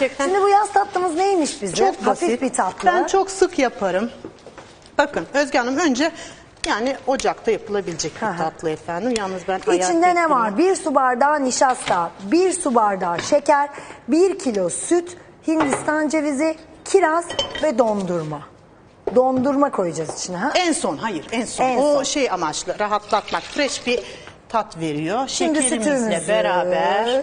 Gerçekten Şimdi bu yaz tatlımız neymiş bizim? çok Hafif basit. bir tatlı. Ben çok sık yaparım. Bakın Özge Hanım önce yani ocakta yapılabilecek bir tatlı efendim. Yalnız ben İçinde ne var? Bir su bardağı nişasta, bir su bardağı şeker, bir kilo süt, hindistan cevizi, kiraz ve dondurma. Dondurma koyacağız içine. Ha? En son hayır en son. En o son. şey amaçlı rahatlatmak. Fresh bir tat veriyor. Şimdi Şekerimizle sütümüzü, beraber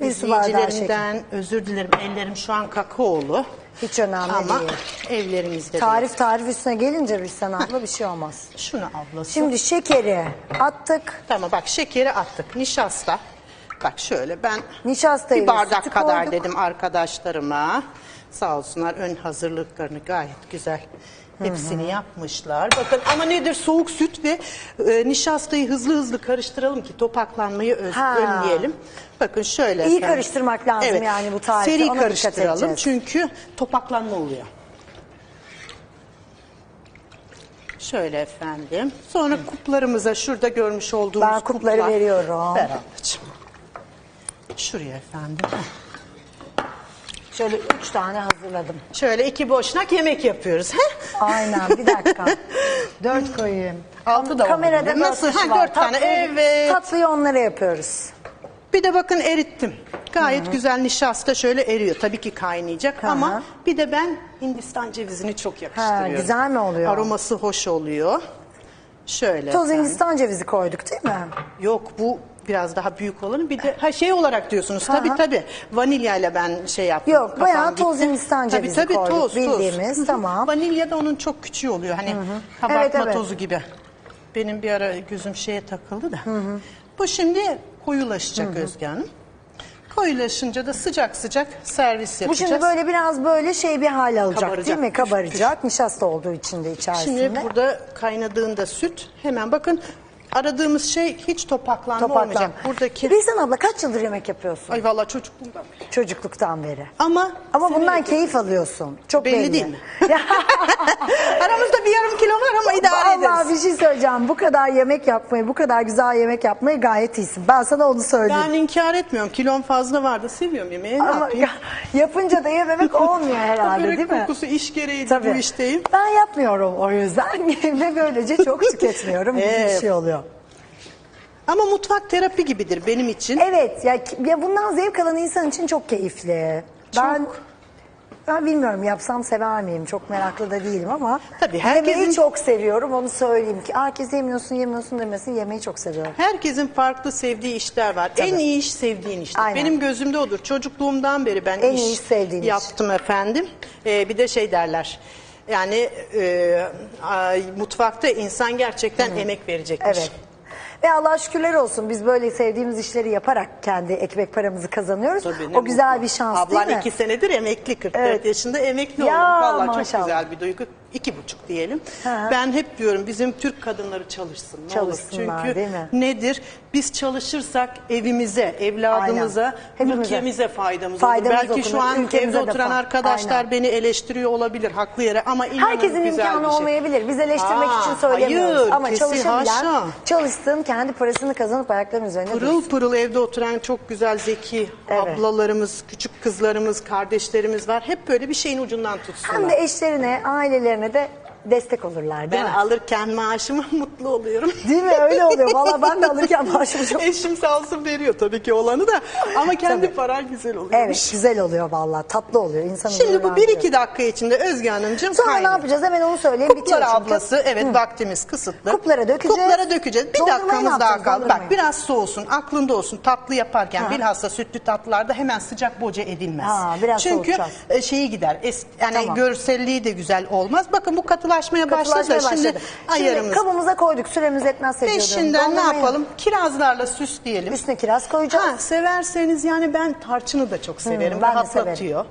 bir izleyicilerimden özür dilerim. Ellerim şu an kakaolu. Hiç önemli Ama değil. evlerimizde değil. Tarif tarif üstüne gelince bir sen abla bir şey olmaz. Şunu ablası. Şimdi şekeri attık. Tamam bak şekeri attık. Nişasta. Bak şöyle ben Nişastayı bir bardak kadar koyduk. dedim arkadaşlarıma. Sağ olsunlar ön hazırlıklarını gayet güzel hepsini yapmışlar. Bakın ama nedir soğuk süt ve e, nişastayı hızlı hızlı karıştıralım ki topaklanmayı öz, Ha. önleyelim. Bakın şöyle. İyi efendim. karıştırmak lazım yani bu tarifte, Seri ona karıştıralım çünkü topaklanma oluyor. Şöyle efendim. Sonra kuplarımıza şurada görmüş olduğumuz Ben kupları kuplar- veriyorum. Ver ablacığım. Şuraya efendim. Şöyle üç tane hazırladım. Şöyle iki boşnak yemek yapıyoruz. He? Aynen bir dakika. Dört koyayım. Altı da Kamerada olabilir. Nasıl? Ha, var. dört tane, Tatlıyı- evet. Tatlıyı onlara yapıyoruz. Bir de bakın erittim. Gayet güzel nişasta şöyle eriyor. Tabii ki kaynayacak Hı hı. ama bir de ben Hindistan cevizini çok yakıştırıyorum. güzel mi oluyor? Aroması hoş oluyor. Şöyle. Toz efendim. Hindistan cevizi koyduk değil mi? Yok bu biraz daha büyük olanı. Bir de ha şey olarak diyorsunuz. Hı Tabii hı. tabii. Vanilyayla ben şey yaptım. Yok, kafam bayağı gitti. toz Hindistan Tabii, cevizi tabii, koyduk, toz, toz. bildiğimiz, Hı hı. tamam. Vanilya da onun çok küçüğü oluyor. Hani kabartma Evet, evet. tozu gibi. Benim bir ara gözüm şeye takıldı da. Bu şimdi koyulaşacak Özge Hanım. Koyulaşınca da sıcak sıcak servis Bu yapacağız. şimdi böyle biraz böyle şey bir hal alacak Kabaracak. değil mi? Kabaracak. Nişasta olduğu için de içerisinde. Şimdi burada kaynadığında süt hemen bakın aradığımız şey hiç topaklanma Topaklan. olmayacak. Buradaki Birsen abla kaç yıldır yemek yapıyorsun? ay vallahi çocukluğumdan beri. Çocukluktan beri. Ama Ama bundan severek keyif alıyorsun. Çok belli. Belli değil mi? Aramızda bir yarım kilo var ama idare Allah ederiz. bir şey söyleyeceğim. Bu kadar yemek yapmayı, bu kadar güzel yemek yapmayı gayet iyisin. Ben sana onu söyleyeyim. Ben inkar etmiyorum. Kilom fazla vardı. Seviyorum yemeği. Ne Ama yapayım? ya- yapınca da yememek olmuyor herhalde Börek değil mi? kokusu iş gereği bu işteyim. Ben yapmıyorum o yüzden ve böylece çok tüketmiyorum gibi bir Evet. şey oluyor. Ama mutfak terapi gibidir benim için. Evet ya, ya bundan zevk alan insan için çok keyifli. Ben Çok. ben bilmiyorum yapsam sever miyim? Çok meraklı da değilim ama Tabii, yemeği herkesin- çok seviyorum onu söyleyeyim ki herkes yemiyorsun yemiyorsun demesin yemeği çok seviyorum. Herkesin farklı sevdiği işler var. En iyi iş sevdiğin iştir. Aynen. Benim gözümde odur. Çocukluğumdan beri ben En iş iyi iş sevdiğin iş. yaptım efendim. Ee, bir de şey derler. Yani e, ay, mutfakta insan gerçekten emek verecekmiş. Evet. Ve Allah şükürler olsun biz böyle sevdiğimiz işleri yaparak kendi ekmek paramızı kazanıyoruz. Tabii, ne o güzel mutlu. bir şans Ablan değil mi? iki senedir emekli 44 Evet. yaşında emekli Ya, oldum. Vallahi çok maşallah. güzel bir duygu. İki buçuk diyelim. Ha. Ben hep diyorum bizim Türk kadınları çalışsın. Ne Çalışsınlar, olur. Çünkü değil mi? nedir? Biz çalışırsak evimize, evladımıza. Hepimize. ülkemize faydamız, Faydamız olur. Belki şu dokunur, an ülkemize evde de oturan fa- arkadaşlar Aynen. beni eleştiriyor olabilir haklı yere ama inanın Herkesin güzel imkanı bir şey. olmayabilir. Biz eleştirmek Aa, için söylemiyoruz. hayır, Ama kesin, çalışabilen, haşa. çalışsın, kendi parasını kazanıp ayaklarının üzerinde Pırıl dursun. pırıl evde oturan çok güzel zeki Evet. ablalarımız, küçük kızlarımız, kardeşlerimiz var. Hep böyle bir şeyin ucundan tutsunlar. Hem de eşlerine, ailelerine de destek olurlar değil ben mi? alırken maaşıma mutlu oluyorum. Değil mi? Öyle oluyor. Valla ben de alırken maaşımı çok... Eşim sağ olsun veriyor tabii ki olanı da ama kendi paran güzel oluyor. Evet güzel oluyor valla. Tatlı oluyor. İnsanın Şimdi bu gururlandırıyor. 1-2 dakika içinde Özge Hanımcığım Sonra ne kaynıyor. yapacağız? Hemen onu söyleyeyim. Bitiyor Kuplar çünkü. ablası evet vaktimiz kısıtlı. Kuplara dökeceğiz. Kuplara dökeceğiz. Bir Dondurmayı ne dakikamız daha yapacağız? kaldı. Bak Dondurmayı. biraz soğusun aklında olsun tatlı yaparken Ha. bilhassa sütlü tatlılarda hemen sıcak boca edilmez. Ha, biraz Çünkü soğutacağız. e, şeyi gider es, yani Tamam. görselliği de güzel olmaz. Bakın bu katılaşmaya, Katılaşmaya başladı. başladı. Şimdi ayarımız. Şimdi kabımıza koyduk. Süremiz etmezse diyordum. Peşinden ne yapalım? Kirazlarla süsleyelim. Üstüne kiraz koyacağız. Ha, severseniz yani ben tarçını da çok severim. ben de rahatlatıyor.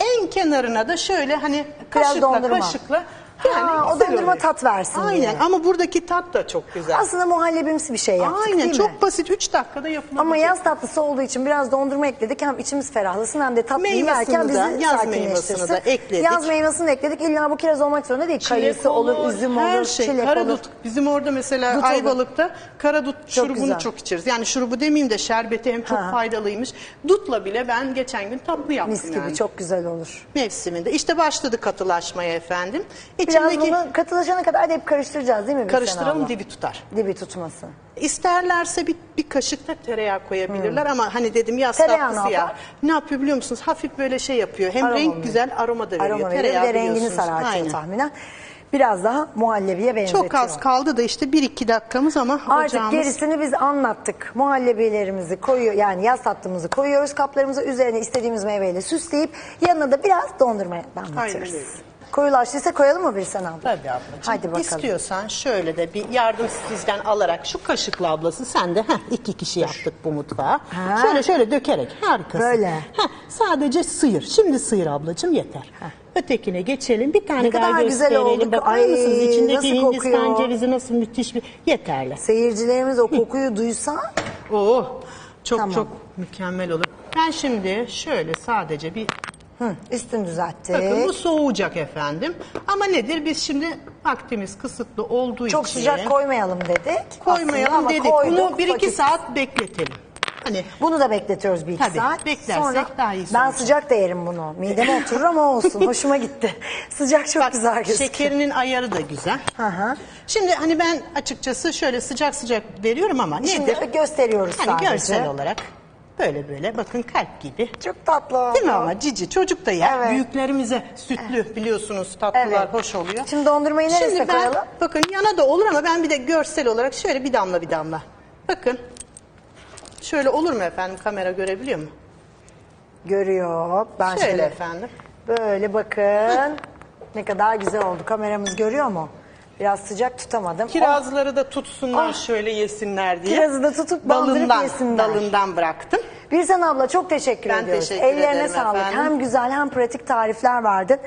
En kenarına da şöyle hani Biraz kaşıkla dondurma. kaşıkla Ha, o güzel dondurma oluyor. tat versin Aynen diye. ama buradaki tat da çok güzel. Aslında muhallebimsi bir şey yaptık Aynen değil çok mi? basit 3 dakikada yapılabilir. Ama yaz tatlısı olduğu için biraz dondurma ekledik. Hem içimiz ferahlasın hem de tatlıyı Meyvasını yerken bizi da, yaz sakinleştirsin. meyvasını da ekledik. Yaz meyvasını da ekledik. İlla bu kiraz olmak zorunda değil. Kayısı olur, üzüm her olur, şey. çilek karadut. olur. Bizim orada mesela olur. Ayvalık'ta karadut şurubunu güzel. çok içeriz. Yani şurubu demeyeyim de şerbeti hem çok Ha. faydalıymış. Dutla bile ben geçen gün tatlı yaptım Mis gibi yani. çok güzel olur. Mevsiminde. İşte başladı katılaşmaya efendim. Biraz İçindeki bunu katılaşana kadar da hep karıştıracağız değil mi? Karıştıralım abla? dibi tutar. Dibi tutmasın. İsterlerse bir, bir kaşık da tereyağı koyabilirler ama hani dedim yaz Hmm. Tereyağı tatlısı ne ya. yapar? Ne yapıyor biliyor musunuz? Hafif böyle şey yapıyor. Hem Aroma renk mı güzel aroma da veriyor. Aroma veriyor. Tereyağı de rengini biliyorsunuz. sarartıyor Aynen. tahminen. Biraz daha muhallebiye benzetiyor. Çok az kaldı da işte 1-2 dakikamız ama Artık ocağımız... gerisini biz anlattık. Muhallebilerimizi koyuyor yani yaz tatlımızı koyuyoruz kaplarımıza üzerine istediğimiz meyveyle süsleyip yanına da biraz dondurma Aynen damlatıyoruz. Koyulaştıysa koyalım mı bir sen abla? Tabii ablacığım. Hadi bakalım. İstiyorsan şöyle de bir yardım sizden alarak şu kaşıkla ablası sen de heh, iki kişi yaptık bu mutfağa. Ha. Şöyle şöyle dökerek harikasın. Böyle. Heh, sadece sıyır. Şimdi sıyır ablacığım yeter. Ötekine geçelim. Bir tane Ne daha kadar güzel gösterelim. oldu. Bakar Ay, mısınız içindeki nasıl Hindistan kokuyor? cevizi nasıl müthiş bir yeterli. Seyircilerimiz o kokuyu duysa Oo, çok Tamam. çok mükemmel olur. Ben şimdi şöyle sadece bir hı, üstünü düzelttik. bakın bu soğuyacak efendim. Ama nedir biz şimdi vaktimiz kısıtlı olduğu Çok için sıcak koymayalım dedik. koymayalım Aslında ama dedik. koyduk, Bunu 1-2 vakit- saat bekletelim. Hani Bunu da bekletiyoruz bir iki Tabii, saat. beklersek Sonra daha iyi Ben sonuç. sıcak da yerim bunu. Mideme oturur ama olsun. Hoşuma gitti. Sıcak çok bak güzel gözüküyor. şekerinin ayarı da güzel. Hı hı. Şimdi hani ben açıkçası şöyle sıcak sıcak veriyorum ama Şimdi nedir? gösteriyoruz Hani sadece. görsel olarak böyle böyle bakın kalp gibi. Çok tatlı oldu. Değil mi ama cici çocuk da yer. Evet. Büyüklerimize sütlü biliyorsunuz tatlılar Evet. hoş oluyor. Şimdi dondurmayı neresine Şimdi ben, koyalım? Bakın yana da olur ama ben bir de görsel olarak şöyle bir damla bir damla. Bakın. Şöyle olur mu efendim kamera görebiliyor mu? Görüyor. Ben Şöyle şöyle, efendim. böyle bakın. ne kadar güzel oldu. Kameramız görüyor mu? Biraz sıcak tutamadım. Kirazları da tutsunlar Ah. şöyle yesinler diye. Kirazı da tutup bandırıp dalından, yesinler. Dalından bıraktım. Birsen abla çok teşekkür Ben ediyoruz. teşekkür Ellerine ederim sağlık. efendim. Hem güzel hem pratik tarifler verdin.